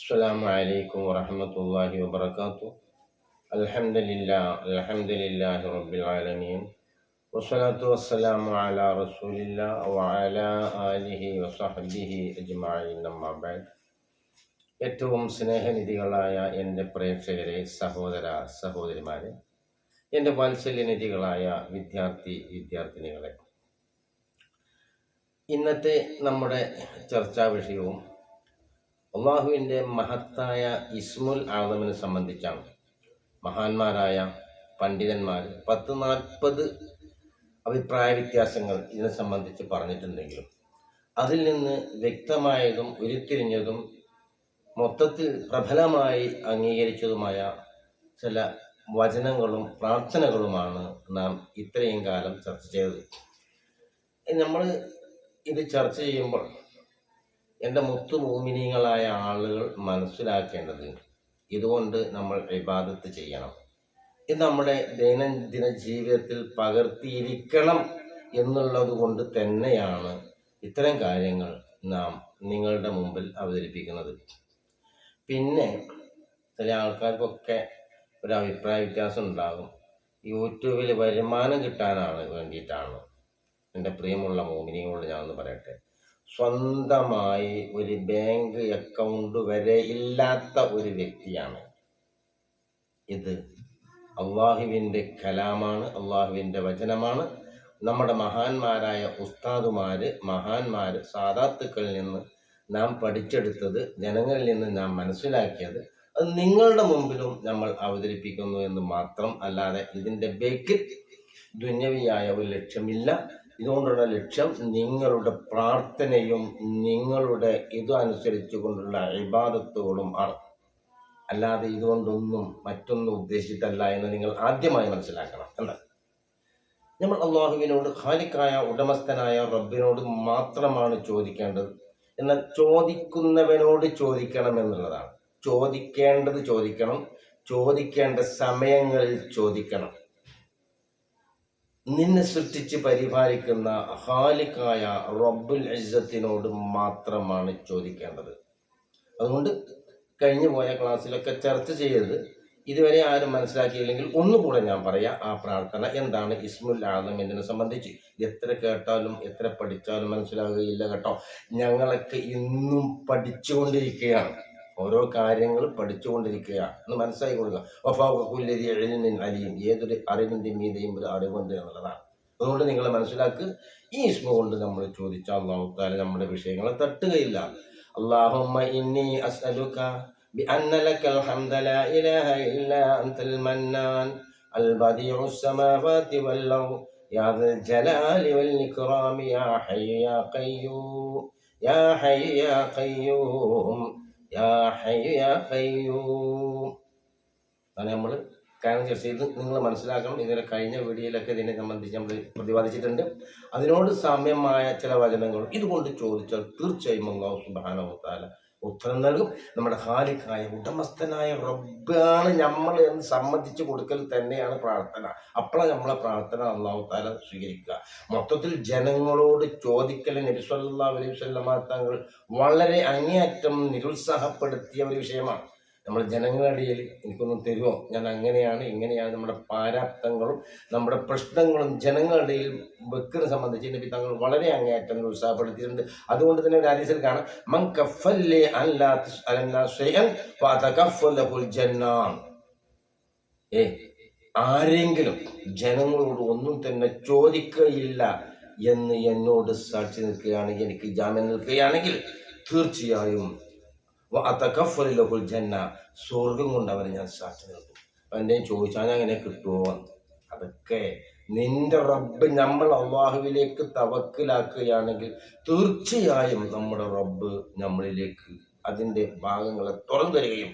السلام عليكم ورحمة الله وبركاته الحمد لله الحمد لله رب العالمين والصلاة والسلام على رسول الله وعلى آله وصحبه أجمعين أما بعد ഏറ്റവും സ്നേഹനിധികളായ എൻ്റെ പ്രേക്ഷകരെ സഹോദര സഹോദരിമാരെ എൻ്റെ വാത്സല്യനിധികളായ വിദ്യാർത്ഥി വിദ്യാർത്ഥിനികളെ ഇന്നത്തെ നമ്മുടെ ചർച്ചാ വിഷയവും അള്ളാഹുവിന്റെ മഹത്തായ ഇസ്മുൽ ആദമിനെ സംബന്ധിച്ചാണ്. മഹാന്മാരായ പണ്ഡിതന്മാർ പത്ത് നാൽപ്പത് അഭിപ്രായ വ്യത്യാസങ്ങൾ ഇതിനെ സംബന്ധിച്ച് പറഞ്ഞിട്ടുണ്ടെങ്കിലും അതിൽ നിന്ന് വ്യക്തമായതും ഉരുത്തിരിഞ്ഞതും മൊത്തത്തിൽ പ്രബലമായി അംഗീകരിച്ചതുമായ ചില വചനങ്ങളും പ്രാർത്ഥനകളുമാണ് നാം ഇത്രയും കാലം ചർച്ച ചെയ്തത്. നമ്മൾ ഇത് ചർച്ച ചെയ്യുമ്പോൾ എന്റെ മുത്തു മോമിനിയങ്ങളായ ആളുകൾ മനസ്സിലാക്കേണ്ടത് ഇതുകൊണ്ട് നമ്മൾ ഇബാദത്ത് ചെയ്യണം. ഇത് നമ്മുടെ ദൈനംദിന ജീവിതത്തിൽ പകർത്തിയിരിക്കണം എന്നുള്ളത് കൊണ്ട് തന്നെയാണ് ഇത്തരം കാര്യങ്ങൾ നാം നിങ്ങളുടെ മുമ്പിൽ അവതരിപ്പിക്കുന്നത്. പിന്നെ ചില ആൾക്കാർക്കൊക്കെ ഒരു അഭിപ്രായ വ്യത്യാസം ഉണ്ടാകും. യൂട്യൂബിൽ വരുമാനം കിട്ടാനാണ് വേണ്ടിയിട്ടാണ്. എന്റെ പ്രിയമുള്ള മോമിനിയോട് ഞാനൊന്ന് പറയട്ടെ. സ്വന്തമായി ഒരു ബാങ്ക് അക്കൗണ്ട് വരെ ഇല്ലാത്ത ഒരു വ്യക്തിയാണ്. ഇത് അള്ളാഹുവിന്റെ കലാമാണ് അള്ളാഹുവിന്റെ വചനമാണ്. നമ്മുടെ മഹാന്മാരായ ഉസ്താദുമാര് മഹാന്മാര് സാധാത്തുക്കളിൽ നിന്ന് നാം പഠിച്ചെടുത്തത് ജനങ്ങളിൽ നിന്ന് നാം മനസ്സിലാക്കിയത് അത് നിങ്ങളുടെ മുമ്പിലും നമ്മൾ അവതരിപ്പിക്കുന്നു എന്ന് മാത്രം അല്ലാതെ ഇതിന്റെ ബേക്കിൽ ദുന്യവിയായ ഒരു ലക്ഷ്യമില്ല. ഇതുകൊണ്ടുള്ള ലക്ഷ്യം നിങ്ങളുടെ പ്രാർത്ഥനയും നിങ്ങളുടെ ഇതും അനുസരിച്ചു കൊണ്ടുള്ള ഇബാദത്തുകളും ആണ്. അല്ലാതെ ഇതുകൊണ്ടൊന്നും മറ്റൊന്നും ഉദ്ദേശിച്ചിട്ടല്ല എന്ന് നിങ്ങൾ ആദ്യമായി മനസ്സിലാക്കണം എന്താ നമ്മൾ അള്ളാഹുവിനോട് ഖാലിക്കായ ഉടമസ്ഥനായ റബ്ബിനോട് മാത്രമാണ് ചോദിക്കേണ്ടത്. എന്നാൽ ചോദിക്കുന്നവനോട് ചോദിക്കണം എന്നുള്ളതാണ്. ചോദിക്കേണ്ടത് ചോദിക്കണം ചോദിക്കേണ്ട സമയങ്ങളിൽ ചോദിക്കണം. നിന്നെ സൃഷ്ടിച്ച് പരിപാലിക്കുന്ന ഹാലിക്കായ റബ്ബുൽ ഇസ്സത്തിനോട് മാത്രമാണ് ചോദിക്കേണ്ടത്. അതുകൊണ്ട് കഴിഞ്ഞു പോയ ക്ലാസ്സിലൊക്കെ ചർച്ച ചെയ്തത് ഇതുവരെ ആരും മനസ്സിലാക്കിയില്ലെങ്കിൽ ഒന്നുകൂടെ ഞാൻ പറയാം. ആ പ്രാർത്ഥന എന്താണ്? ഇസ്മുൽ ആദം എന്നതിനെ സംബന്ധിച്ച് എത്ര കേട്ടാലും എത്ര പഠിച്ചാലും മനസ്സിലാകുകയില്ല കേട്ടോ. ഞങ്ങളൊക്കെ ഇന്നും പഠിച്ചുകൊണ്ടിരിക്കുകയാണ്. ഓരോ കാര്യങ്ങൾ പഠിച്ചുകൊണ്ടിരിക്കുകയാണ് എന്ന് മനസ്സിലാക്കി കൊടുക്കുക ഒഫാഖുല്ലരി എഴുന്നിൻ അലിയും ഏതൊരു അറിവിൻ്റെ മീതയും ഒരു അറിവുണ്ട് എന്നുള്ളതാണ് അതുകൊണ്ട് നിങ്ങൾ മനസ്സിലാക്കുക ഈ ഇസ്മ കൊണ്ട് നമ്മൾ ചോദിച്ചാൽ അള്ളാഹുത്താല നമ്മുടെ വിഷയങ്ങളെ തട്ടുകയില്ല അള്ളാഹുമ്മ ഇന്നി അസ്അലുക بأن لك الحمد لا إله إلا أنت المنان البديع السماوات والأرض يا ذا الجلال والإكرام يا حي يا قيوم يا حي يا قيوم യാ അതാണ് നമ്മൾ കാരണം ചർച്ച ചെയ്ത് നിങ്ങൾ മനസ്സിലാക്കണം ഇതുവരെ കഴിഞ്ഞ വീഡിയോയിലൊക്കെ ഇതിനെ സംബന്ധിച്ച് നമ്മൾ പ്രതിപാദിച്ചിട്ടുണ്ട്. അതിനോട് സാമ്യമായ ചില വചനങ്ങൾ ഇതുകൊണ്ട് ചോദിച്ചാൽ തീർച്ചയായും അള്ളാഹു സുബാനവത്താല ഉത്തരം നൽകും. നമ്മുടെ ഹാലിക്കായ ഉടമസ്ഥനായ റബ്ബാണ് നമ്മൾ എന്ന് സമ്മതിച്ചു കൊടുക്കൽ തന്നെയാണ് പ്രാർത്ഥന. അപ്പോഴാണ് നമ്മളെ പ്രാർത്ഥന അള്ളാഹു താല സ്വീകരിക്കുക. മൊത്തത്തിൽ ജനങ്ങളോട് ചോദിക്കൽ നബിസ്വല്ലാ അലൈഹി വസല്ലമ തങ്ങൾ വളരെ അങ്ങേയറ്റം നിരുത്സാഹപ്പെടുത്തിയ ഒരു വിഷയമാണ്. നമ്മൾ ജനങ്ങളുടെ ഇടയിൽ എനിക്കൊന്നും തരുമോ? ഞാൻ അങ്ങനെയാണ് ഇങ്ങനെയാണ് നമ്മുടെ പാരാപ്തങ്ങളും നമ്മുടെ പ്രശ്നങ്ങളും ജനങ്ങളുടെ ഇടയിൽ വെക്കുന്ന സംബന്ധിച്ച് നബി തങ്ങൾ വളരെ അങ്ങേയറ്റം ഉത്സാഹപ്പെടുത്തിയിട്ടുണ്ട്. അതുകൊണ്ട് തന്നെ ഒരു ഹദീസിൽ കാണാം. മൻ കഫല്ലേ ഏ ആരെങ്കിലും ജനങ്ങളോട് ഒന്നും തന്നെ ചോദിക്കുകയില്ല എന്ന് എന്നോട് സാക്ഷി നിൽക്കുകയാണെങ്കിൽ എനിക്ക് ജാമ്യം നിൽക്കുകയാണെങ്കിൽ തീർച്ചയായും അതക്കഫലിലഹുൽ ജന്ന. സ്വർഗം കൊണ്ട് അവനെ ഞാൻ സാക്ഷി നിൽക്കും അവന്റെ ചോദിച്ചാൽ അങ്ങനെ കിട്ടുമോ അതൊക്കെ നിന്റെ റബ്ബ് നമ്മൾ അള്ളാഹുവിലേക്ക് തവക്കിലാക്കുകയാണെങ്കിൽ തീർച്ചയായും നമ്മുടെ റബ്ബ് നമ്മളിലേക്ക് അതിന്റെ ഭാഗങ്ങളെ തുറന്നു തരികയും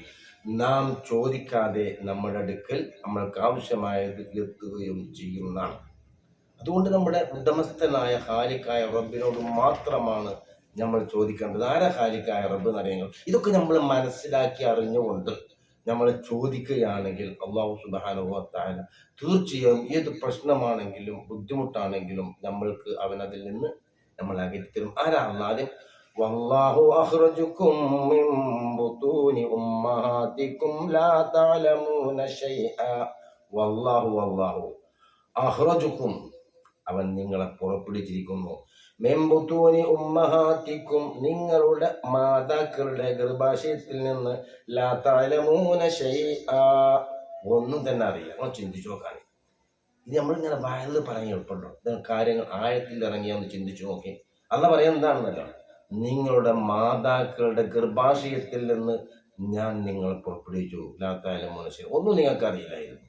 നാം ചോദിക്കാതെ നമ്മുടെ അടുക്കൽ നമ്മൾക്ക് ആവശ്യമായത് എത്തുകയും ചെയ്യുന്നതാണ്. അതുകൊണ്ട് നമ്മുടെ ഉടമസ്ഥനായ ഹാലിക്കായ റബ്ബിനോട് മാത്രമാണ് നമ്മൾ ചോദിക്കേണ്ടത് ആരാ ഹാലിക്കായ റബ്ബ് നരയങ്ങൾ ഇതൊക്കെ നമ്മൾ മനസ്സിലാക്കി അറിഞ്ഞുകൊണ്ട് നമ്മൾ ചോദിക്കുകയാണെങ്കിൽ അള്ളാഹു സുബാനുഭവത്തായ തീർച്ചയായും ഏത് പ്രശ്നമാണെങ്കിലും ബുദ്ധിമുട്ടാണെങ്കിലും നമ്മൾക്ക് അവൻ അതിൽ നിന്ന് നമ്മൾ അകറ്റിത്തരും ആരാ അല്ലാതെ വല്ലാഹു അഹ്റജുക്കും മിൻ ലാ തഅലമൂന വല്ലാഹു വല്ലാഹു അഹ്റജുക്കും അവൻ നിങ്ങളെ പുറപ്പെടുവിച്ചിരിക്കുന്നു. മെമ്പുത്തൂനി ഉമ്മഹാത്തിക്കും നിങ്ങളുടെ മാതാക്കളുടെ ഗർഭാശയത്തിൽ നിന്ന് ലാത്താലമൂന ശൈ ഒന്നും തന്നെ അറിയില്ല. ഒന്ന് ചിന്തിച്ചു നോക്കാണ്. ഇത് നമ്മളിങ്ങനെ വായന പറയാൻ എളുപ്പമുണ്ടോ? കാര്യങ്ങൾ ആഴത്തിൽ ഇറങ്ങി ഒന്ന് ചിന്തിച്ചു നോക്കി. അല്ല പറയാൻ എന്താണെന്നല്ലോ നിങ്ങളുടെ മാതാക്കളുടെ ഗർഭാശയത്തിൽ നിന്ന് ഞാൻ നിങ്ങളെ പുറപ്പെടുവിച്ചു. ലാത്തായാലും മനുഷ്യൻ ഒന്നും നിങ്ങൾക്ക് അറിയില്ലായിരുന്നു.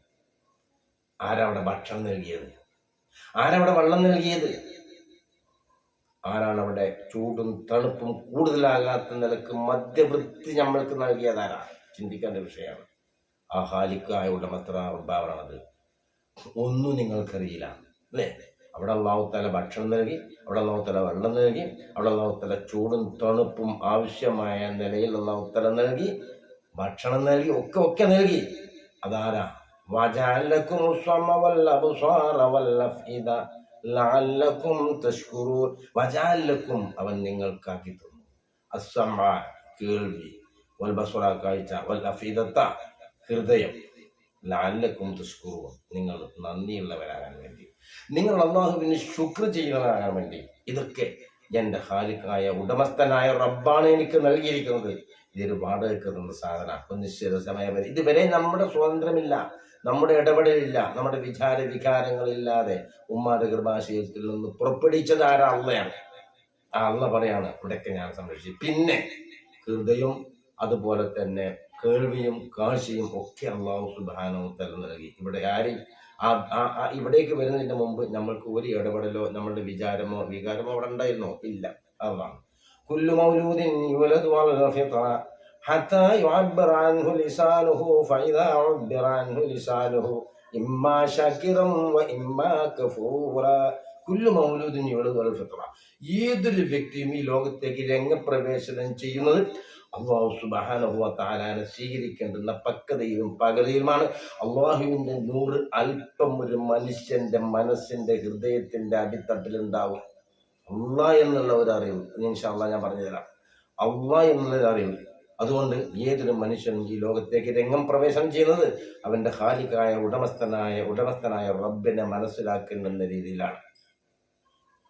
ആരവിടെ ഭക്ഷണം നൽകിയത്? ആരവിടെ വെള്ളം നൽകിയത്? ആരാണ് അവിടെ ചൂടും തണുപ്പും കൂടുതലാകാത്ത നിലയ്ക്ക് മദ്യവൃത്തി നമ്മൾക്ക് നൽകിയതാരാണ് ചിന്തിക്കേണ്ട വിഷയമാണ്. ആ ഹാലിക്കായ ഉടമത്ര അത് ഒന്നും നിങ്ങൾക്കറിയില്ല അല്ലേ? അവിടെ അള്ളാഹുത്തല ഭക്ഷണം നൽകി അവിടെ അള്ളാഹുത്തല വെള്ളം നൽകി അവിടെ അള്ളാഹുത്തല ചൂടും തണുപ്പും ആവശ്യമായ നിലയിൽ അള്ളാഹുത്തല നൽകി ഭക്ഷണം നൽകി ഒക്കെ ഒക്കെ നൽകി. അതാരാ? വജാലക്കും ലഅല്ലക്കും തഷ്കുറൂൻ. വജാലക്കും അവൻ നിങ്ങൾക്കാക്കി തന്നു. അസമ കേൾവി. വൽ ബസറ കാഴ്ച. വൽ അഫീദത്ത ഹൃദയം. ലാലക്കും തുഷ്കുറുവും നിങ്ങൾ നന്ദിയുള്ളവരാകാൻ വേണ്ടി. നിങ്ങൾ അള്ളാഹുവിന് ശുക്ർ ചെയ്യുന്നവരാകാൻ വേണ്ടി. ഇതൊക്കെ എന്റെ ഹാലിക്കായ ഉടമസ്ഥനായ റബ്ബാണ് എനിക്ക് നൽകിയിരിക്കുന്നത്. ഇതൊരു വാടകയ്ക്ക് തന്ന സാധന നിശ്ചിത സമയം വരെ. ഇതുവരെ നമ്മുടെ സ്വാതന്ത്ര്യമില്ല. നമ്മുടെ ഇടപെടലില്ല നമ്മുടെ വിചാര വികാരങ്ങളില്ലാതെ ഉമ്മാരെ ഗർഭാശയത്തിൽ നിന്ന് പുറപ്പെടുവിച്ചത് ആരാ? അള്ളയാണ്. ആ അള്ള പറയാണ് ഇവിടെയൊക്കെ ഞാൻ സംരക്ഷിച്ചു. പിന്നെ ഹൃദയം അതുപോലെ തന്നെ കേൾവിയും കാഴ്ചയും ഒക്കെ അള്ളാഹു സുബാനവും തല നൽകി. ഇവിടെ ആരെയും ആ ഇവിടേക്ക് വരുന്നതിന് മുമ്പ് നമ്മൾക്ക് ഒരു ഇടപെടലോ നമ്മളുടെ വിചാരമോ വികാരമോ അവിടെ ഉണ്ടായിരുന്നോ? ഇല്ല. അതാണ് കുല്ലു മൗലൂദിൻ ഫിത്ര. حتى يعبر عنه لسانه فإذا عبر عنه لسانه إما شاكرا وإما كفورا കുല്ലു മൗലൂദിൻ യുലദു അലൽ ഫിത്ര ഏതൊരു വ്യക്തിയും ഈ ലോകത്തേക്ക് രംഗപ്രവേശനം ചെയ്യുന്നത് അള്ളാഹു സുബാനഹുവ താലാനെ സ്വീകരിക്കേണ്ടുന്ന പക്വതയിലും പകതയിലുമാണ് അള്ളാഹുവിൻ്റെ നൂറ് അല്പം ഒരു മനുഷ്യന്റെ മനസ്സിന്റെ ഹൃദയത്തിന്റെ അടിത്തട്ടിലുണ്ടാവും അള്ളാഹ് എന്നുള്ള ഒരു അറിവ് ഇൻഷാല്ല ഞാൻ പറഞ്ഞുതരാം അള്ളാഹ് എന്നുള്ള ഒരു അറിവ് അതുകൊണ്ട് ഏതൊരു മനുഷ്യനും ഈ ലോകത്തേക്ക് രംഗം പ്രവേശനം ചെയ്യുന്നത് അവന്റെ ഹാലിക്കായ ഉടമസ്ഥനായ ഉടമസ്ഥനായ റബ്ബിനെ മനസ്സിലാക്കുന്ന രീതിയിലാണ്.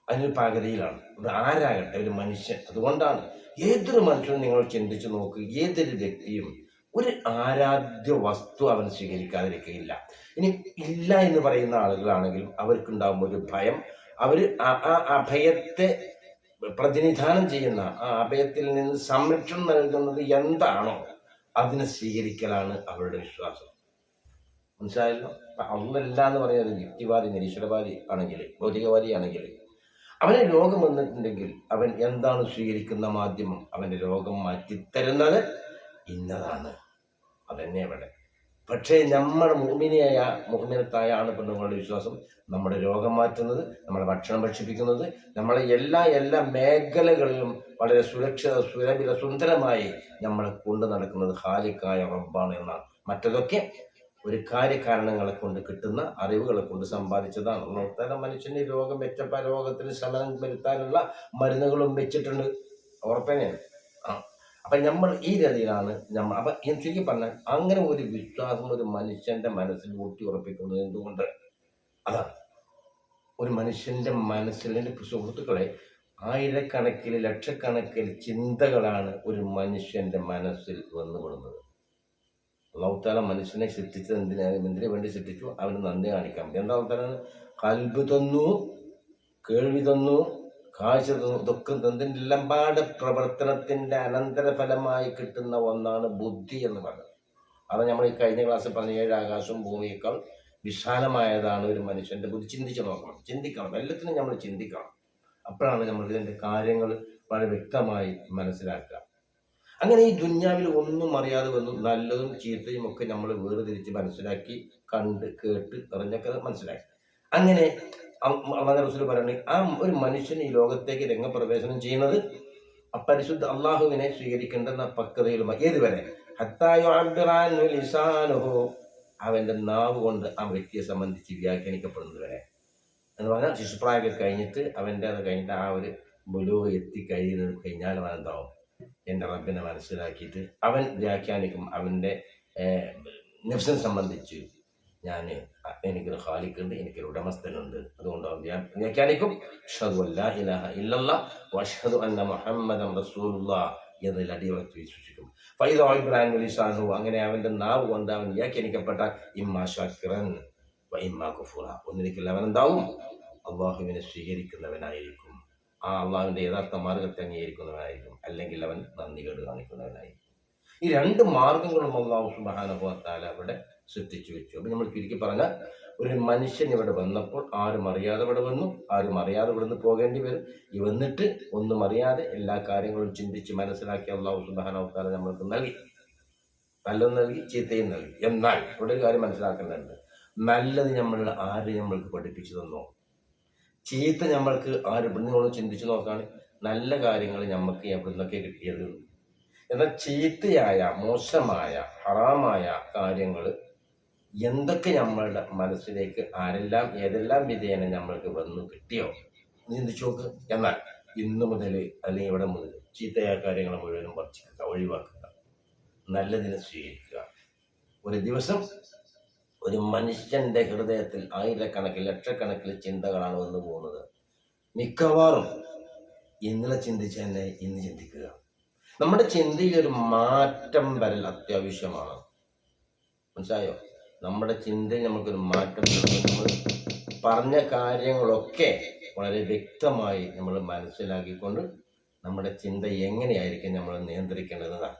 അതിനൊരു പാകതയിലാണ്. അത് ആരാകട്ടെ? ഒരു മനുഷ്യൻ. അതുകൊണ്ടാണ് ഏതൊരു മനുഷ്യനും നിങ്ങൾ ചിന്തിച്ചു നോക്ക് ഏതൊരു വ്യക്തിയും ഒരു ആരാധ്യ വസ്തു അവൻ സ്വീകരിക്കാതിരിക്കുകയില്ല ഇനി ഇല്ല എന്ന് പറയുന്ന ആളുകളാണെങ്കിലും അവർക്കുണ്ടാകുമ്പോൾ ഒരു ഭയം അവർ ആ അഭയത്തെ പ്രതിനിധാനം ചെയ്യുന്ന ആ അഭയത്തിൽ നിന്ന് സംരക്ഷണം നൽകുന്നത് എന്താണോ അതിനെ സ്വീകരിക്കലാണ് അവരുടെ വിശ്വാസം. മനസ്സിലായല്ലോ? അന്നല്ല എന്ന് പറയുന്നത് യുക്തിവാദി നിരീശ്വരവാദി ആണെങ്കിൽ ഭൗതികവാദി ആണെങ്കിൽ. അവന് രോഗം വന്നിട്ടുണ്ടെങ്കിൽ അവൻ എന്താണ് സ്വീകരിക്കുന്ന മാധ്യമം? അവന്റെ രോഗം മാറ്റിത്തരുന്നത് ഇന്നതാണ്. അതന്നെ അവിടെ പക്ഷേ നമ്മുടെ മുഹമ്മിനിയായ മുഹമ്മിനത്തായ ആണ് പെണ്ണുങ്ങളുടെ വിശ്വാസം നമ്മുടെ രോഗം മാറ്റുന്നത് നമ്മുടെ ഭക്ഷണം ഭക്ഷിപ്പിക്കുന്നത് നമ്മളെ എല്ലാ എല്ലാ മേഖലകളിലും വളരെ സുരക്ഷിത സുരഭിത സുന്ദരമായി നമ്മളെ കൊണ്ട് നടക്കുന്നത് ഹാലിക്കായ റബ്ബാണ് എന്നാണ്. മറ്റതൊക്കെ ഒരു കാര്യകാരണങ്ങളെ കൊണ്ട് കിട്ടുന്ന അറിവുകളെ കൊണ്ട് സമ്പാദിച്ചതാണ്. ഒന്നോർത്താരം മനുഷ്യന് രോഗം മെച്ചപ്പെട്ട രോഗത്തിന് ശമനം വരുത്താനുള്ള മരുന്നുകളും വെച്ചിട്ടുണ്ട്. ഉറപ്പനെയാണ് അപ്പൊ നമ്മൾ ഈ രീതിയിലാണ് നമ്മൾ അപ്പൊ ഞാൻ ചുരുക്കി പറഞ്ഞാൽ അങ്ങനെ ഒരു വിശ്വാസം ഒരു മനുഷ്യന്റെ മനസ്സിൽ ഊട്ടി ഉറപ്പിക്കുന്നത് എന്തുകൊണ്ട്? അതാണ് ഒരു മനുഷ്യന്റെ മനസ്സിൽ എന്റെ സുഹൃത്തുക്കളെ ആയിരക്കണക്കിൽ ലക്ഷക്കണക്കിൽ ചിന്തകളാണ് ഒരു മനുഷ്യന്റെ മനസ്സിൽ വന്നുപെടുന്നത്. അള്ളാഹുത്താല മനുഷ്യനെ സൃഷ്ടിച്ചത് എന്തിനാ? എന്തിനു വേണ്ടി സൃഷ്ടിച്ചു? അവന് നന്ദി കാണിക്കാം. എന്താ അള്ളാഹുത്താല കൽബ് തന്നു കേൾവി തന്നു കാഴ്ച ഇതൊക്കെ എന്തിന്റെ എല്ലമ്പാട് പ്രവർത്തനത്തിന്റെ അനന്തരഫലമായി കിട്ടുന്ന ഒന്നാണ് ബുദ്ധി എന്ന് പറയുന്നത്. അത് നമ്മൾ ഈ കഴിഞ്ഞ ക്ലാസ്സിൽ പറഞ്ഞ ഏഴ് ആകാശവും ഭൂമിയേക്കാൾ വിശാലമായതാണ് ഒരു മനുഷ്യന്റെ ബുദ്ധി. ചിന്തിച്ച് നോക്കണം. ചിന്തിക്കണം. എല്ലാത്തിനും നമ്മൾ ചിന്തിക്കണം. അപ്പോഴാണ് നമ്മൾ ഇതിന്റെ കാര്യങ്ങൾ വളരെ വ്യക്തമായി മനസ്സിലാക്കുക. അങ്ങനെ ഈ ദുന്യാവിൽ ഒന്നും അറിയാതെ വന്നു. നല്ലതും ചീത്തയും ഒക്കെ നമ്മൾ വേർതിരിച്ച് മനസ്സിലാക്കി കണ്ട് കേട്ട് അറിഞ്ഞൊക്കെ മനസ്സിലാക്കി. അങ്ങനെ അള്ളാഹ് റസൂൽ പറയുന്നത് ആ ഒരു മനുഷ്യൻ ഈ ലോകത്തേക്ക് രംഗപ്രവേശനം ചെയ്യുന്നത് അപ്പരിശുദ്ധ പരിശുദ്ധ അള്ളാഹുവിനെ സ്വീകരിക്കേണ്ടെന്ന പക്വതയിലുമായി ഏതുവരെ ഹത്തായോ അവന്റെ നാവ് കൊണ്ട് ആ വ്യക്തിയെ സംബന്ധിച്ച് വ്യാഖ്യാനിക്കപ്പെടുന്നത് വരെ. എന്ന് പറഞ്ഞാൽ ശിശുപ്രായമൊക്കെ കഴിഞ്ഞിട്ട് അവന്റെ അത് കഴിഞ്ഞിട്ട് ആ ഒരു ബുലൂഹ് എത്തി കഴിഞ്ഞു കഴിഞ്ഞാൽ അവൻ എന്താവും എന്റെ റബ്ബിനെ മനസ്സിലാക്കിയിട്ട് അവൻ വ്യാഖ്യാനിക്കും. അവന്റെ നെഫ്സിനെ സംബന്ധിച്ച് ഞാൻ എനിക്കൊരു ഖാലിക്കുണ്ട് എനിക്കൊരു ഉടമസ്ഥനുണ്ട്. അതുകൊണ്ടാണ് ഞാൻ വ്യാ- വ്യാഖ്യാനിക്കും മുഹമ്മദൻ റസൂലുള്ളാ എന്നതിൽ അടിയുറച്ച് വിശ്വസിക്കും. ഫൈദ ഇബ്രാഹിം അങ്ങനെ അവന്റെ നാവ് കൊണ്ട് അവൻ വ്യാഖ്യാനിക്കപ്പെട്ട ഇമ്മാ ഷാക്കിറൻ ഇമ്മാ കുഫുറ ഒന്നിരിക്കൽ അവൻ എന്താവും അള്ളാഹുവിനെ സ്വീകരിക്കുന്നവനായിരിക്കും. ആ അള്ളാഹുവിന്റെ യഥാർത്ഥ മാർഗത്തെ അംഗീകരിക്കുന്നവനായിരിക്കും. അല്ലെങ്കിൽ അവൻ നന്ദി കേട് കാണിക്കുന്നവനായിരിക്കും. ഈ രണ്ട് മാർഗങ്ങളും അള്ളാഹു സുബാനുഭവത്താൽ അവിടെ സൃഷ്ടിച്ചു വെച്ചു. അപ്പം നമ്മൾ ചുരുക്കി പറഞ്ഞാൽ ഒരു മനുഷ്യൻ ഇവിടെ വന്നപ്പോൾ ആരും അറിയാതെ ഇവിടെ വന്നു ആരും അറിയാതെ ഇവിടെ നിന്ന് പോകേണ്ടി വരും. ഈ വന്നിട്ട് ഒന്നും അറിയാതെ എല്ലാ കാര്യങ്ങളും ചിന്തിച്ച് മനസ്സിലാക്കി അള്ളാഹു സുബാനുഭവത്താല നമ്മൾക്ക് നൽകി. നല്ലത് നൽകി ചീത്തയും നൽകി. എന്നാൽ ഇവിടെ ഒരു കാര്യം മനസ്സിലാക്കേണ്ടതുണ്ട്. നല്ലത് നമ്മൾ ആര് നമ്മൾക്ക് പഠിപ്പിച്ചു തന്നോ? ചീത്ത നമ്മൾക്ക് ആര് ഇവിടെ നിന്നോട് ചിന്തിച്ചു നോക്കാണ്? നല്ല കാര്യങ്ങൾ നമുക്ക് എവിടെ നിന്നൊക്കെ കിട്ടിയത്? എന്നാൽ ചീത്തയായ മോശമായ ഹറാമായ കാര്യങ്ങൾ എന്തൊക്കെ നമ്മളുടെ മനസ്സിലേക്ക് ആരെല്ലാം ഏതെല്ലാം വിധേന നമ്മൾക്ക് വന്നു കിട്ടിയോ? ചിന്തിച്ചു നോക്ക്. എന്നാൽ ഇന്നു മുതൽ അല്ലെങ്കിൽ ഇവിടെ മുതൽ ചീത്തയായ കാര്യങ്ങൾ മുഴുവനും വർദ്ധിക്കുക ഒഴിവാക്കുക. നല്ലതിനെ സ്വീകരിക്കുക. ഒരു ദിവസം ഒരു മനുഷ്യന്റെ ഹൃദയത്തിൽ ആയിരക്കണക്കിൽ ലക്ഷക്കണക്കിൽ ചിന്തകളാണ് വന്നു പോകുന്നത്. മിക്കവാറും ഇന്നലെ ചിന്തിച്ച തന്നെ ഇന്ന് ചിന്തിക്കുക. നമ്മുടെ ചിന്തയിൽ ഒരു മാറ്റം വരൽ അത്യാവശ്യമാണ്. മനസ്സിലായോ? നമ്മുടെ ചിന്തയിൽ നമുക്കൊരു മാറ്റം. നമ്മൾ പറഞ്ഞ കാര്യങ്ങളൊക്കെ വളരെ വ്യക്തമായി നമ്മൾ മനസ്സിലാക്കിക്കൊണ്ട് നമ്മുടെ ചിന്ത എങ്ങനെയായിരിക്കും നമ്മൾ നിയന്ത്രിക്കേണ്ടതെന്നാണ്.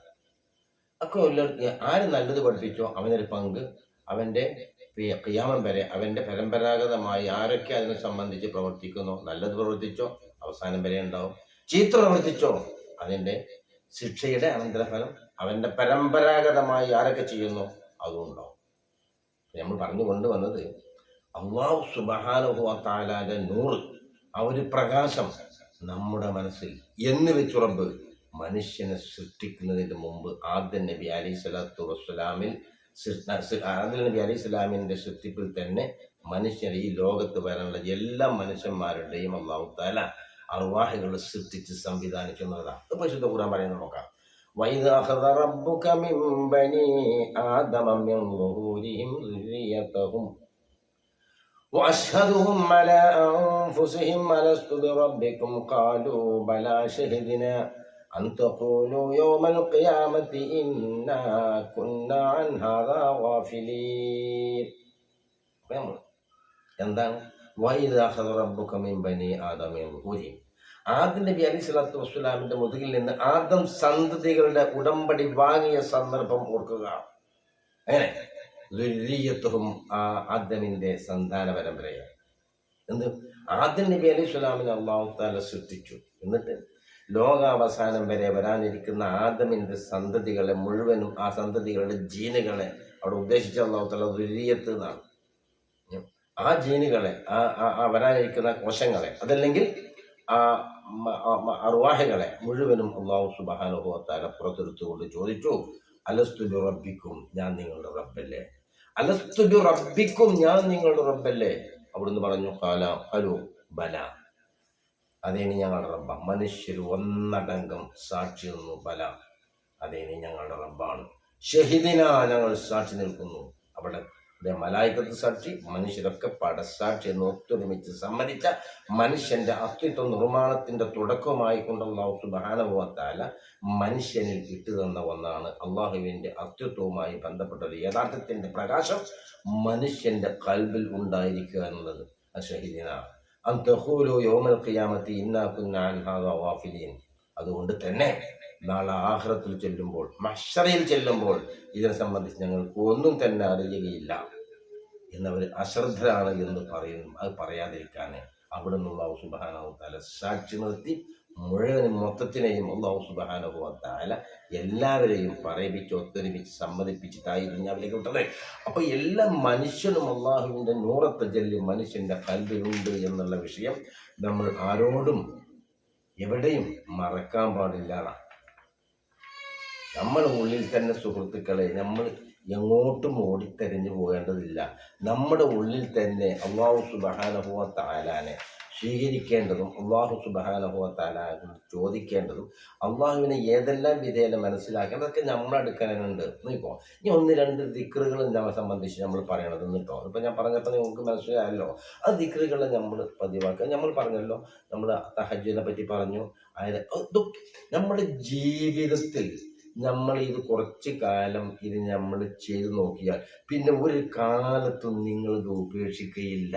അപ്പോൾ എല്ലാവർക്കും ആര് നല്ലത് പഠിപ്പിച്ചോ അവനൊരു പങ്ക്. അവന്റെ ക്രിയാമം വരെ അവന്റെ പരമ്പരാഗതമായി ആരൊക്കെ അതിനെ സംബന്ധിച്ച് പ്രവർത്തിക്കുന്നു നല്ലത് പ്രവർത്തിച്ചോ അവസാനം വരെ ഉണ്ടാവും. ചീത്ത പ്രവർത്തിച്ചോ അതിന്റെ ശിക്ഷയുടെ അനന്തരഫലം അവന്റെ പരമ്പരാഗതമായി ആരൊക്കെ ചെയ്യുന്നു അതും ഉണ്ടാവും. നമ്മൾ പറഞ്ഞു കൊണ്ടുവന്നത് അള്ളാഹു സുബഹാനുഭവത്താലാന്റെ നൂറ് ആ ഒരു പ്രകാശം നമ്മുടെ മനസ്സിൽ എന്ന് വെച്ചുറമ്പ് മനുഷ്യനെ സൃഷ്ടിക്കുന്നതിന് മുമ്പ് ആദ്യ നബി അലൈഹി സ്വലാത്തു വസ്സലാമിൽ ആദ്യ നബി അലൈഹി സ്വലാമിന്റെ സൃഷ്ടിപ്പിൽ തന്നെ മനുഷ്യർ ഈ ലോകത്ത് വരാനുള്ള എല്ലാ മനുഷ്യന്മാരുടെയും അള്ളാഹു താല അർവാഹികൾ സൃഷ്ടിച്ച് സംവിധാനിക്കുന്നതാണ്. ഇത് പരിശുദ്ധ ഖുർആൻ പറയുന്നത് നോക്കാം. وإذا أخذ ربك من بني آدم من ظهورهم ذريتهم وأشهدهم على أنفسهم ألست بربكم قالوا بلى شهدنا أن تقولوا يوم القيامة إنا كنا عن هذا غافلين فهموا؟ എന്താണ് വൈദ റബ്ബുക മിൻ ബനി ആദമ യഹൂദിയും ആദ്യ നബി അലി സ്വലാത്തു വസ്സലാമിന്റെ മുതുകിൽ നിന്ന് ആദ്യം സന്തതികളുടെ ഉടമ്പടി വാങ്ങിയ സന്ദർഭം ഓർക്കുക. അങ്ങനെ ആ ആദമിന്റെ സന്താന പരമ്പരയാണ്. എന്ത്? ആദ്യം നബി അലി സ്വലാമിനെ അള്ളാഹു താല സൃഷ്ടിച്ചു. എന്നിട്ട് ലോകാവസാനം വരെ വരാനിരിക്കുന്ന ആദമിന്റെ സന്തതികളെ മുഴുവനും ആ സന്തതികളുടെ ജീനുകളെ അവിടെ ഉദ്ദേശിച്ച അള്ളാഹു താല ദുരീയത്ത് എന്നാണ്. ആ ജീനുകളെ ആ വരാനിരിക്കുന്ന കോശങ്ങളെ അതല്ലെങ്കിൽ ആ അർവാഹികളെ മുഴുവനും അള്ളാഹു സുബാനുഭവത്താല പുറത്തെടുത്തുകൊണ്ട് ചോദിച്ചു അലസ്തുബി റബ്ബിക്കും ഞാൻ നിങ്ങളുടെ റബ്ബല്ലേ? അലസ്തുബി റബ്ബിക്കും ഞാൻ നിങ്ങളുടെ റബ്ബല്ലേ? അവിടുന്ന് പറഞ്ഞു കാല ഹലോ ബല. അതേനി ഞങ്ങളുടെ റബ്ബ. മനുഷ്യർ ഒന്നടങ്കം സാക്ഷി നിന്നു ബല. അതേനി ഞങ്ങളുടെ റബ്ബാണ്. ഷഹിദിന ഞങ്ങൾ സാക്ഷി നിൽക്കുന്നു. അവിടെ ഇവിടെ മലായിക്കത്ത് സാക്ഷി മനുഷ്യരൊക്കെ പടസാക്ഷി എന്ന് ഒത്തൊരുമിച്ച് സമ്മതിച്ച മനുഷ്യന്റെ അസ്തിത്വ നിർമ്മാണത്തിന്റെ തുടക്കമായി കൊണ്ടുള്ള സുബാനുഭവത്താല മനുഷ്യനിൽ ഇട്ടു തന്ന ഒന്നാണ്. അള്ളാഹുവിന്റെ അസ്തിത്വവുമായി ബന്ധപ്പെട്ട ഒരു യഥാർത്ഥത്തിന്റെ പ്രകാശം മനുഷ്യന്റെ കൽബിൽ ഉണ്ടായിരിക്കുക എന്നുള്ളത്. അഷഹിദിന അന്തഹൂലോ യോമൽ ഖിയാമത്തി ഇന്നാ കുന്നാ അൻ ഹാദാ ഗാഫിലീൻ. അതുകൊണ്ട് തന്നെ നാളെ ആഹ്റത്തിൽ ചെല്ലുമ്പോൾ മഷറയിൽ ചെല്ലുമ്പോൾ ഇതിനെ സംബന്ധിച്ച് ഞങ്ങൾക്ക് ഒന്നും തന്നെ അറിയുകയില്ല എന്നവർ അശ്രദ്ധരാണ് എന്ന് പറയുന്നു. അത് പറയാതിരിക്കാൻ അവിടെ നിന്ന് അള്ളാഹു സുബാനഹു താല സാക്ഷി നിർത്തി മുഴുവനും മൊത്തത്തിനെയും അള്ളാഹു സുബാനഹു താല എല്ലാവരെയും പറയിപ്പിച്ച് ഒത്തൊരുമിച്ച് സമ്മതിപ്പിച്ചിട്ടായി ദുഞ്ഞാവിലേക്ക് വിട്ടത് അപ്പോൾ എല്ലാ മനുഷ്യനും അള്ളാഹുവിന്റെ നൂറത്തെ ജല്ലി മനുഷ്യന്റെ കൽവിലുണ്ട് എന്നുള്ള വിഷയം നമ്മൾ ആരോടും എവിടെയും മറക്കാൻ പാടില്ല. നമ്മൾ ഉള്ളിൽ തന്നെ സുഹൃത്തുക്കളെ നമ്മൾ എങ്ങോട്ടും ഓടിത്തെരഞ്ഞു പോകേണ്ടതില്ല. നമ്മുടെ ഉള്ളിൽ തന്നെ അള്ളാഹു സുബഹാനഹുവ താലാനെ സ്വീകരിക്കേണ്ടതും അള്ളാഹു സുബാനഹുവത്താല ചോദിക്കേണ്ടതും അള്ളാഹുവിനെ ഏതെല്ലാം വിധേയന മനസ്സിലാക്കേണ്ടത് അതൊക്കെ നമ്മളെടുക്കാനുണ്ട് ഇപ്പോൾ ഇനി ഒന്ന് രണ്ട് ദിക്റുകൾ നമ്മളെ സംബന്ധിച്ച് നമ്മൾ പറയണത് കേട്ടോ ഇപ്പോൾ ഞാൻ പറഞ്ഞപ്പോൾ നിങ്ങൾക്ക് മനസ്സിലായല്ലോ. ആ ദിക്റുകൾ നമ്മൾ പതിവാക്കുക. നമ്മൾ പറഞ്ഞല്ലോ നമ്മൾ തഹജുവിനെ പറ്റി പറഞ്ഞു. അതായത് നമ്മുടെ ജീവിതത്തിൽ നമ്മൾ ഇത് കുറച്ച് കാലം ഇത് നമ്മൾ ചെയ്തു നോക്കിയാൽ പിന്നെ ഒരു കാലത്തും നിങ്ങൾ ഇത് ഉപേക്ഷിക്കുകയില്ല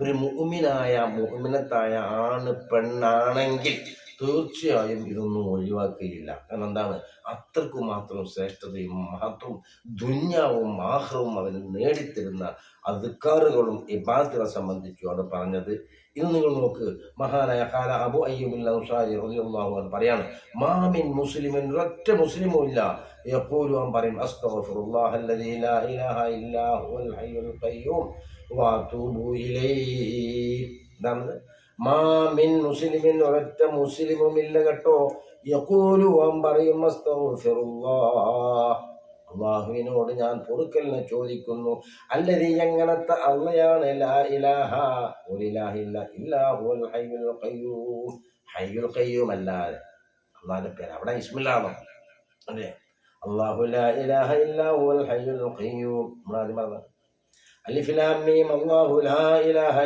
ഒരു മുഹമ്മിനായ മുഹമ്മിനത്തായ ആണ് പെണ്ണാണെങ്കിൽ തീർച്ചയായും ഇതൊന്നും ഒഴിവാക്കുകയില്ല. കാരണം എന്താണ് അത്രയ്ക്ക് മാത്രം ശ്രേഷ്ഠതയും മഹത്വവും ദുന്യാവും ആഹ്റവും അവന് നേടിത്തരുന്ന അധികാറുകളും ഇബാദത്തിനെ സംബന്ധിച്ചുമാണ് പറഞ്ഞത്. ഇത് നിങ്ങൾ നോക്ക്. മഹാനായ കാല അബു അയ്യൂബുൽ അൻസാരി റളിയല്ലാഹു അൻഹു പറയാണ് മാമിൻ മുസ്ലിമിൻ ഒരൊറ്റ മുസ്ലിമും ഇല്ല. യഖൂലു അവൻ പറയും അസ്തഗ്ഫിറുല്ലാഹ അല്ലദീ ലാ ഇലാഹ ഇല്ലാ ഹുവൽ ഹയ്യുൽ ഖയ്യൂം വഅതൂബു ഇലൈഹി. ഇതാണ് മാമിൻ മുസ്ലിമിൻ ഒരൊറ്റ മുസ്ലിമും ഇല്ല കേട്ടോ. യഖൂലു അവൻ പറയും അസ്തഗ്ഫിറുല്ലാഹ്. അള്ളാഹുവിനോട് ഞാൻ പൊറുക്കലിനെ ചോദിക്കുന്നു. അല്ലതി എങ്ങനത്തെ അള്ളയാണ് ഹയ്യുൽ അള്ളാഹിന്റെ പേര് അവിടെ ഇസ്മില്ലാണോ? അതെ അള്ളാഹു ഹയ്യുൽ മീം. അല്ലാഹു ലാ ഇലാഹ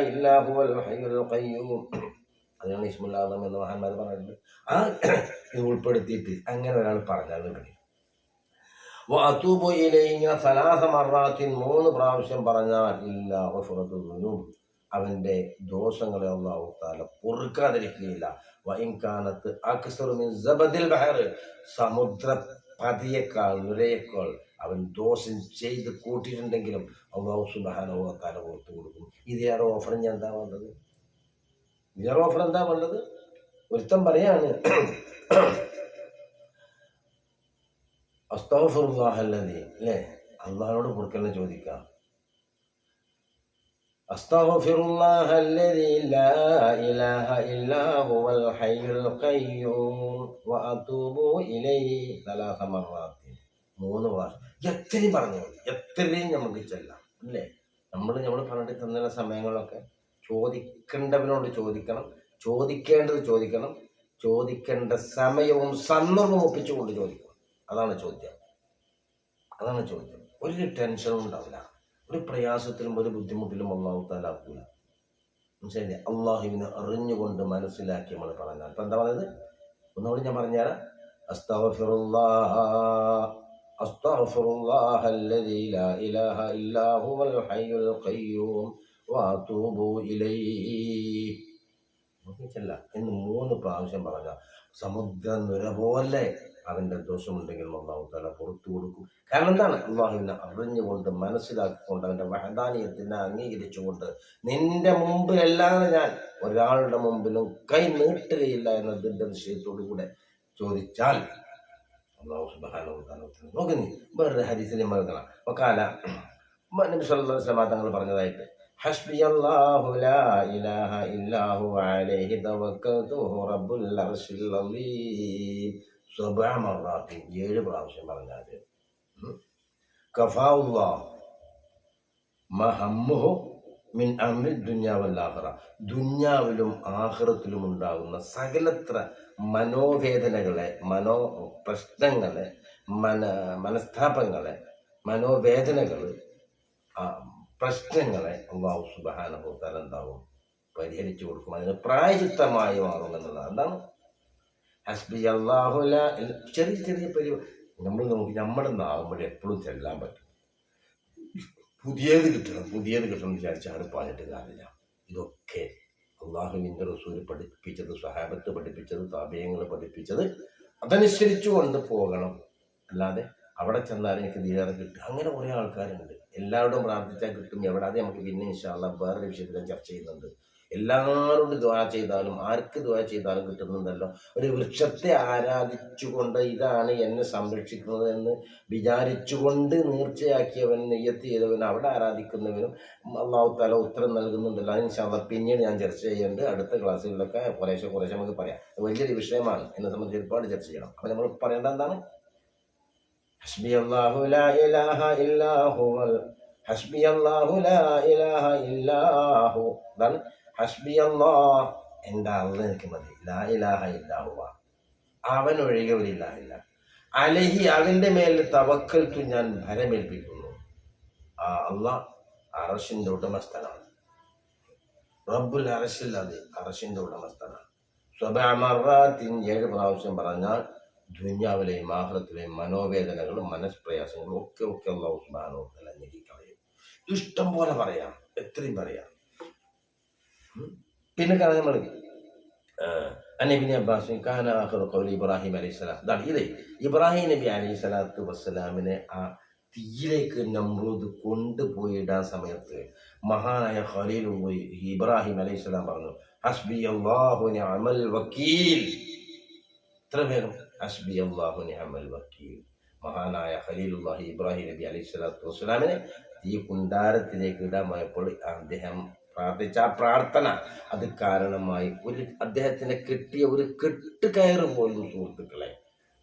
എന്ന് മഹാന്മാർ പറഞ്ഞിട്ടുണ്ട്. ആ ഇത് ഉൾപ്പെടുത്തിയിട്ട് അങ്ങനെ ഒരാൾ പറഞ്ഞാൽ കിട്ടി വഅതൂബു ഇലൈഹി സലാസ മറാത്തിൻ മൂന്ന് പ്രാവശ്യം പറഞ്ഞാൽ ഇല്ല ഗഫറത്തു ദുനൂബ്. അവന്റെ ദോഷങ്ങളെ അല്ലാഹു തആല പൊറുക്കാതിരിക്കുകയില്ല. വഇൻകാനത്ത് അക്സറു മിൻ സബദിൽ ബഹർ. സമുദ്ര പതിയേക്കാൾ നുരയേക്കാൾ അവൻ ദോഷം ചെയ്ത് കൂട്ടിയിട്ടുണ്ടെങ്കിലും അള്ളാഹു സുബ്ഹാനഹു വ ഓർത്തു കൊടുക്കും കൊടുക്കും ഇതിലേറെ ഓഫർ ഞാൻ എന്താ വേണ്ടത്? ഇതിലേറെ ഓഫർ എന്താ വേണ്ടത്? ഒരുത്തം പറയാണ് അസ്താഫുറുല്ലാഹല്ലതി അല്ലേ? അള്ളാഹിനോട് പൊറുക്കലിനെ ചോദിക്കാം അസ്താഫിറുല്ലാഹല്ലതി ലാ ഇലാഹ ഇല്ലാ ഹുവൽ ഹയ്യുൽ ഖയ്യൂം വഅതൂബു ഇലൈഹി സലാസ മർറാത്തിൻ മൂന്ന് പ്രാവശ്യം എത്രയും പറഞ്ഞു എത്രയും നമുക്ക് ചെല്ലാം. അല്ലേ? നമ്മൾ നമ്മൾ പറഞ്ഞിട്ട് തന്ന സമയങ്ങളൊക്കെ ചോദിക്കേണ്ടവനോട് ചോദിക്കണം. ചോദിക്കേണ്ടത് ചോദിക്കണം. ചോദിക്കേണ്ട സമയവും സന്ദർഭവും ഒപ്പിച്ചുകൊണ്ട് ചോദിക്കണം. അതാണ് ചോദ്യം. അതാണ് ചോദ്യം. ഒരു ടെൻഷനും ഉണ്ടാവില്ല. ഒരു പ്രയാസത്തിലും ഒരു ബുദ്ധിമുട്ടിലും അള്ളാഹു താലാക്കൂല മനസ്സിലായില്ലേ? അള്ളാഹുവിനെ അറിഞ്ഞുകൊണ്ട് മനസ്സിലാക്കി നമ്മൾ പറഞ്ഞാൽ. ഇപ്പം എന്താ പറയുന്നത്? ഒന്നുകൂടി ഞാൻ പറഞ്ഞുതരാം. അസ്തഗ്ഫിറുല്ലാഹ അല്ലദീ ലാ ഇലാഹ ഇല്ലാ ഹുവൽ ഹയ്യുൽ ഖയ്യൂം വഅതൂബു ഇലൈഹി. നോക്കിച്ചല്ല എന്ന് മൂന്ന് പ്രാവശ്യം പറഞ്ഞ. സമുദ്ര നുര പോലെ അവന്റെ ദോഷമുണ്ടെങ്കിൽ അള്ളാഹു തല പുറത്തു കൊടുക്കും. കാരണം എന്താണ്? അള്ളാഹുവിനെ അറിഞ്ഞുകൊണ്ട് മനസ്സിലാക്കിക്കൊണ്ട് അവന്റെ വഹദാനീയത്തിനെ അംഗീകരിച്ചുകൊണ്ട് നിന്റെ മുമ്പിലല്ലാതെ ഞാൻ ഒരാളുടെ മുമ്പിലും കൈ നീട്ടുകയില്ല എന്ന ദൃഢനിശ്ചയത്തോടു കൂടെ ചോദിച്ചാൽ അള്ളാഹു സുബാനോ നോക്കി നീ. വേറൊരു ഹരീസിനെ മറക്കണം. അപ്പോൾ കാല അലൈഹി പറഞ്ഞതായിട്ട് ഹസ്ബി ലാ ഇലാഹ അലൈഹി തവക്കൽതു സബാമറാത്തിൻ ഏഴ് പ്രാവശ്യം പറഞ്ഞാൽ കഫാവുള്ള മഹമ്മുഹു മിൻ അമിൽ ദുഞ്ഞാവല്ലാഹറ ദുഞ്ഞാവിലും ആഹ്റത്തിലും ഉണ്ടാകുന്ന സകലത്ര മനോവേദനകളെ മനോ പ്രശ്നങ്ങളെ മന മനസ്താപങ്ങളെ മനോവേദനകൾ പ്രശ്നങ്ങളെ അള്ളാഹു സുബാനുഭവത്താൽ എന്താവും? പരിഹരിച്ചു കൊടുക്കും. അതിന് പ്രായചിത്തമായി മാറുമെന്നുള്ളതാണ് എന്താണ്? ഹസ്ബി അള്ളാഹുല ചെറിയ ചെറിയ പരിപാടി നമ്മൾ നോക്കി നമ്മുടെ നാവുമ്പോൾ എപ്പോഴും ചെല്ലാൻ പറ്റും. പുതിയത് കിട്ടണം പുതിയത് കിട്ടണം എന്ന് വിചാരിച്ചാൽ അത് പറഞ്ഞിട്ട് കാര്യമില്ല. ഇതൊക്കെ അള്ളാഹുവിന്റെ റസൂൽ പഠിപ്പിച്ചത് സഹാബത്ത് പഠിപ്പിച്ചത് താപയങ്ങൾ പഠിപ്പിച്ചത് അതനുസരിച്ച് കൊണ്ട് പോകണം. അല്ലാതെ അവിടെ ചെന്നാൽ എനിക്ക് ദീനാറ് കിട്ടും. അങ്ങനെ കുറേ ആൾക്കാരുണ്ട്. എല്ലാവരോടും പ്രാർത്ഥിച്ചാൽ കിട്ടും. എവിടെ അത് നമുക്ക് പിന്നെ ഇൻഷാല്ല വേറൊരു വിഷയത്തിൽ ചർച്ച ചെയ്യുന്നുണ്ട്. എല്ലാവരോടും ദ്വാ ചെയ്താലും ആർക്ക് ദ്വാ ചെയ്താലും കിട്ടുന്നുണ്ടല്ലോ. ഒരു വൃക്ഷത്തെ ആരാധിച്ചുകൊണ്ട് ഇതാണ് എന്നെ സംരക്ഷിക്കുന്നത് എന്ന് വിചാരിച്ചുകൊണ്ട് നീർച്ചയാക്കിയവൻ നെയ്യത്ത് ചെയ്തവൻ അവിടെ ആരാധിക്കുന്നവനും അള്ളാഹു തല ഉത്തരം നൽകുന്നുണ്ടല്ലോ. അതിന് പിന്നീട് ഞാൻ ചർച്ച ചെയ്യേണ്ട അടുത്ത ക്ലാസ്സുകളിലൊക്കെ കുറേശ്ശെ കുറേശ്ശെ നമുക്ക് പറയാം. വലിയൊരു വിഷയമാണ്. എന്നെ സംബന്ധിച്ച് ഒരുപാട് ചർച്ച ചെയ്യണം. അപ്പോൾ നമ്മൾ പറയേണ്ട എന്താണ്? ഹസ്ബി അള്ളാഹു ലാ ഇലാഹ ഹസ്ബി അള്ളാഹു ലാ ഇലാഹ ഹസ്ബി അള്ളാ എന്റെ അള്ള എനിക്ക് മതി. ലാ ഇലാഹ ഇല്ലാഹുവ. അവൻ ഒഴികെ ഒരു ഇല്ലാഹില്ല അലഹി അവന്റെ മേൽ തവക്കൽത്തു ഞാൻ ഭരമേൽപ്പിക്കുന്നു. ആ അള്ള അറഷിന്റെ ഉടമസ്ഥനാണ്. റബ്ബുൽ അറഷിൽ അത് ഉടമസ്ഥനാണ്. സ്വബാമറാത്തിൻ ഏഴ് പ്രാവശ്യം പറഞ്ഞാൽ ദുന്യാവിലെയും ആഹ്ലത്തിലെയും മനോവേദനകളും മനസ്പ്രയാസങ്ങളും ഒക്കെ ഒക്കെ അള്ളാഹു സുബാനോ നീക്കിക്കളയും. ഇഷ്ടം പോലെ പറയാം. എത്രയും പറയാം. പിന്നെ കാണാൻ നമ്മൾ അനബിനി അബ്ബാസ് ഖൗലി ഇബ്രാഹിം അലൈഹി സ്വലാം ഇതാണ് ഇത് ഇബ്രാഹിം നബി അലൈഹി സ്വലാത്തു വസ്സലാമിനെ ആ തീയിലേക്ക് നമ്രൂദ് കൊണ്ടുപോയിടാൻ സമയത്ത് മഹാനായ ഖലീൽ ഇബ്രാഹിം അലൈഹി സ്വലാം പറഞ്ഞു ഹസ്ബി അള്ളാഹുനി നിഅമൽ വക്കീൽ ഇത്ര വേഗം ഹസ്ബി അള്ളാഹുനി നിഅമൽ വക്കീൽ മഹാനായ ഖലീലുല്ലാഹി ഇബ്രാഹിം നബി അലൈഹി സ്വലാത്തു വസ്സലാമിനെ ഈ കുണ്ടാരത്തിലേക്ക് ഇടാൻ അദ്ദേഹം പ്രാർത്ഥിച്ച ആ പ്രാർത്ഥന അത് കാരണമായി. ഒരു അദ്ദേഹത്തിന് കിട്ടിയ ഒരു കെട്ട് കെട്ടുകയറ് പോലും സുഹൃത്തുക്കളെ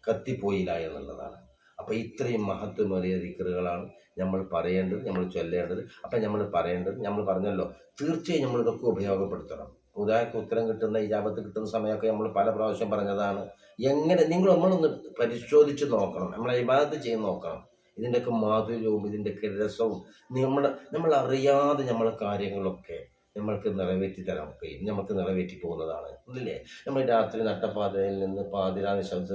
കത്തിപ്പോയില്ല എന്നുള്ളതാണ്. അപ്പൊ ഇത്രയും മഹത്വമേറിയ ദിക്കറുകളാണ് നമ്മൾ പറയേണ്ടത് നമ്മൾ ചൊല്ലേണ്ടത്. അപ്പൊ നമ്മൾ പറയേണ്ടത് നമ്മൾ പറഞ്ഞല്ലോ തീർച്ചയായും നമ്മൾ ഇതൊക്കെ ഉപയോഗപ്പെടുത്തണം. ഉദാഹരണ ഉത്തരം കിട്ടുന്ന ഇജാബത്ത് കിട്ടുന്ന സമയമൊക്കെ നമ്മൾ പല പ്രാവശ്യം പറഞ്ഞതാണ്. എങ്ങനെ നിങ്ങൾ നമ്മളൊന്ന് പരിശോധിച്ച് നോക്കണം നമ്മളെ ഇബാദത്ത് ചെയ്ത് നോക്കണം. ഇതിന്റെയൊക്കെ മാധുര്യവും ഇതിന്റെയൊക്കെ രസവും നമ്മൾ നമ്മൾ അറിയാതെ നമ്മളെ കാര്യങ്ങളൊക്കെ നമ്മൾക്ക് നിറവേറ്റി തരാൻ കഴിയും. നമുക്ക് നിറവേറ്റി പോകുന്നതാണ്. ഇല്ലേ നമ്മൾ രാത്രി നട്ടപ്പാതയിൽ നിന്ന് പാതിര നിശബ്ദ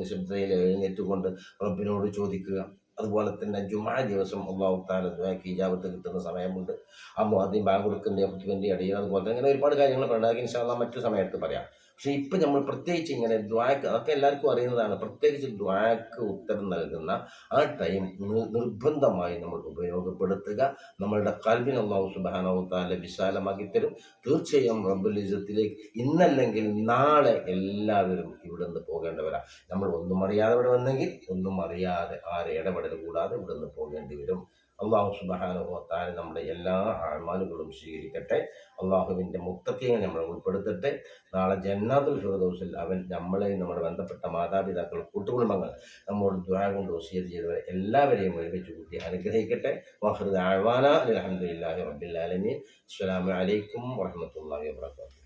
നിശബ്ദതയിൽ എഴുന്നേറ്റുകൊണ്ട് റബ്ബിനോട് ചോദിക്കുക. അതുപോലെ തന്നെ ജുമാ ദിവസം അള്ളാഹു താലക്ക് ഇജാബത്ത് കിട്ടുന്ന സമയമുണ്ട്. ആ ആദ്യം ബാങ്ക് കൊടുക്കുന്ന ഹുത്തുവിന്റെ ഇടയിൽ അതുപോലെ തന്നെ അങ്ങനെ ഒരുപാട് കാര്യങ്ങൾ പറയുന്നത് ഇൻഷാല്ല മറ്റു സമയത്ത് പറയാം. പക്ഷേ ഇപ്പം നമ്മൾ പ്രത്യേകിച്ച് ഇങ്ങനെ ദ്വാക്ക് അതൊക്കെ എല്ലാവർക്കും അറിയുന്നതാണ്. പ്രത്യേകിച്ച് ദ്വാക്ക് ഉത്തരം നൽകുന്ന ആ ടൈം നിർബന്ധമായി നമ്മൾ ഉപയോഗപ്പെടുത്തുക. നമ്മളുടെ കൽബിന് അള്ളാഹു സുബാനവു താല വിശാലമാക്കി തരും. തീർച്ചയായും റബ്ബുലിസത്തിലേക്ക് ഇന്നല്ലെങ്കിൽ നാളെ എല്ലാവരും ഇവിടെ നിന്ന് പോകേണ്ടവരാ. നമ്മൾ ഒന്നും അറിയാതെ ഇവിടെ വന്നെങ്കിൽ ഒന്നും അറിയാതെ ആരെ ഇടപെടൽ കൂടാതെ ഇവിടെ നിന്ന് പോകേണ്ടി വരും. അള്ളാഹു സുബാനുഭവത്താൽ നമ്മുടെ എല്ലാ ആഴ്മാലുകളും സ്വീകരിക്കട്ടെ. അള്ളാഹുവിന്റെ മുത്തക്കിയെ നമ്മളെ ഉൾപ്പെടുത്തട്ടെ. നാളെ ജന്നാത്തുൽ ഫിറദോസിൽ അവൻ നമ്മളെ നമ്മുടെ ബന്ധപ്പെട്ട മാതാപിതാക്കൾ കൂട്ടുകുടുംബങ്ങൾ നമ്മോട് ദ്വാ കൊണ്ട് വസീത് ചെയ്തവരെ എല്ലാവരെയും ഒരുമിച്ച് കൂട്ടി അനുഗ്രഹിക്കട്ടെ. വഹൃദ് ആഴ്വാന അലഹമുല്ലാഹി റബ്ബിൽ ആലമീൻ. അസ്സലാമു അലൈക്കും വറഹ്മത്തുള്ളാഹി വബറകാതുഹു.